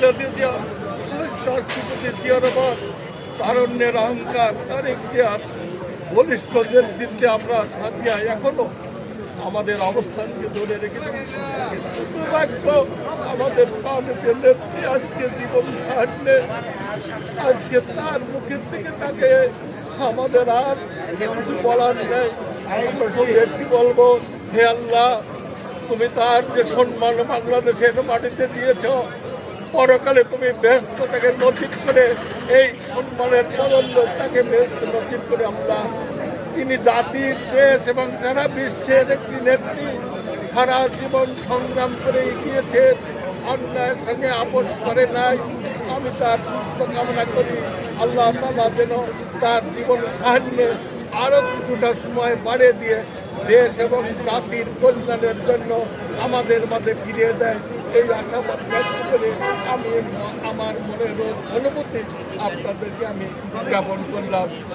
খালেদা জিয়া শহীদ রাষ্ট্রপতি জিয়া রহমান তারণ্যের অহংকার তারেক জিয়ার বলিষ্ঠ নেতৃত্বে আমরা সাথিয়া এখনও, আমাদের অবস্থানকে ধরে রেখেছি আমাদের প্রাণের নেত্রী আজকে জীবন সাহায্যে আজকে তার মুখের দিকে তাকে আমাদের আর কিছু বলার নেই। একটি বলব, হে আল্লাহ, তুমি তার যে সম্মান বাংলাদেশের মাটিতে দিয়েছ পরকালে তুমি ব্যস্ত তাকে নচিত করে এই সম্মানের বদল তাকে ব্যস্ত নচিত করে আমরা তিনি জাতির দেশ এবং সারা বিশ্বের একটি নেত্রী সারা জীবন সংগ্রাম করে এগিয়েছেন অন্যায়ের সঙ্গে আপোষ করে নাই। আমি তার সুস্থ কামনা করি। আল্লাহ তালা যেন তার জীবন সাহায্যে আরও কিছুটা সময় বাড়িয়ে দিয়ে দেশ এবং জাতির কল্যাণের জন্য আমাদের মাঝে ফিরিয়ে দেয়। এই আশাবাদ ব্যক্ত করে আমি আমার মনের অনুভূতি আপনাদেরকে আমি জ্ঞাপন করলাম।